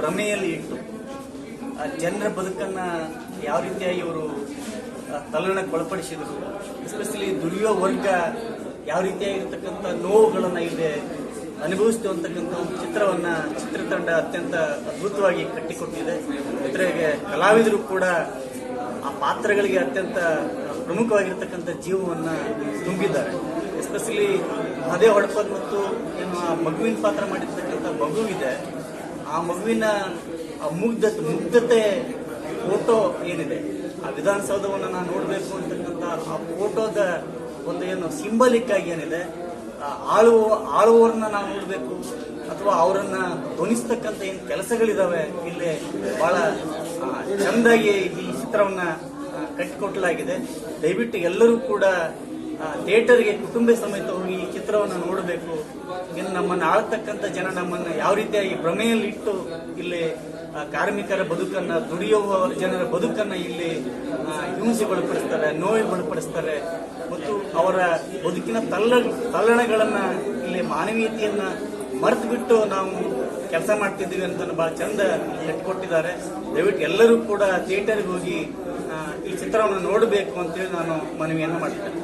ಭ್ರಮೆಯಲ್ಲಿ ಇಟ್ಟು, ಆ ಜನರ ಬದುಕನ್ನ ಯಾವ ರೀತಿಯಾಗಿ ಇವರು ತಲ್ಲಣಕ್ಕೆ ಒಳಪಡಿಸಿದರು ಎಸ್ಪೆಷಲಿ ದುಡಿಯೋ ವರ್ಗ ಯಾವ ರೀತಿಯಾಗಿರ್ತಕ್ಕಂಥ ನೋವುಗಳನ್ನ ಇದೆ ಅನುಭವಿಸ್ತು ಅಂತಕ್ಕಂಥ ಒಂದು ಚಿತ್ರವನ್ನ, ಚಿತ್ರತಂಡ ಅತ್ಯಂತ ಅದ್ಭುತವಾಗಿ ಕಟ್ಟಿಕೊಟ್ಟಿದೆ. ಜೊತೆಗೆ ಕಲಾವಿದರು ಕೂಡ, ಆ ಪಾತ್ರಗಳಿಗೆ ಅತ್ಯಂತ ಪ್ರಮುಖವಾಗಿರ್ತಕ್ಕಂಥ ಜೀವವನ್ನ ತುಂಬಿದ್ದಾರೆ. ಎಸ್ಪೆಷಲಿ ಅದೇ ಹೊಡಪದ್ ಮತ್ತು, ಏನು ಮಗುವಿನ ಪಾತ್ರ ಮಾಡಿರ್ತಕ್ಕಂಥ ಮಗು ಇದೆ ಆ ಮಗುವಿನ, ಆ ಮುಗ್ಧತೆ ಫೋಟೋ ಏನಿದೆ? ಆ ವಿಧಾನಸೌಧವನ್ನು ನಾನು ನೋಡಬೇಕು ಅಂತಕ್ಕಂಥ ಆ ಫೋಟೋದ ಒಂದು ಏನು ಸಿಂಬಲಿಕ್ ಆಗಿ ಏನಿದೆ? ಆಳುವ ಆಳುವವ್ರನ್ನ ನಾವು ನೋಡಬೇಕು ಅಥವಾ ಅವರನ್ನ ಧ್ವನಿಸ್ತಕ್ಕಂಥ ಏನು ಕೆಲಸಗಳಿದಾವೆ ಇಲ್ಲಿ ಬಹಳ ಚೆಂದಾಗಿ ಈ ಚಿತ್ರವನ್ನ ಕಟ್ಟಿಕೊಟ್ಟಲಾಗಿದೆ ದಯವಿಟ್ಟು ಎಲ್ಲರೂ ಕೂಡ ಥಿಯೇಟರ್ಗೆ ಕುಟುಂಬ ಸಮೇತ ಹೋಗಿ ಈ ಚಿತ್ರವನ್ನು ನೋಡಬೇಕು. ಇನ್ನು ನಮ್ಮನ್ನು ಆಳ್ತಕ್ಕಂಥ ಜನ ನಮ್ಮನ್ನು ಯಾವ ರೀತಿಯಾಗಿ ಭ್ರಮೆಯಲ್ಲಿ ಇಟ್ಟು ಇಲ್ಲಿ ಕಾರ್ಮಿಕರ ಬದುಕನ್ನು ದುಡಿಯುವ ಜನರ ಬದುಕನ್ನು ಇಲ್ಲಿ ಹಿಂಸೆಗೊಳಪಡಿಸ್ತಾರೆ, ನೋವಿಗೊಳಪಡಿಸ್ತಾರೆ. ಮತ್ತು ಅವರ ಬದುಕಿನ ತಲ್ಲ, ತಲ್ಲಣಗಳನ್ನು ಇಲ್ಲಿ ಮಾನವೀಯತೆಯನ್ನು ಮರೆತು ಬಿಟ್ಟು ನಾವು ಕೆಲಸ ಮಾಡ್ತಿದ್ದೀವಿ ಅಂತ ಬಹಳ ಚಂದ ಕಟ್ಟಿಕೊಟ್ಟಿದ್ದಾರೆ ದಯವಿಟ್ಟು ಎಲ್ಲರೂ ಕೂಡ ಥಿಯೇಟರ್ಗೆ ಹೋಗಿ ಈ ಚಿತ್ರವನ್ನು ನೋಡಬೇಕು ಅಂತೇಳಿ ನಾನು ಮನವಿಯನ್ನು ಮಾಡ್ತೇನೆ.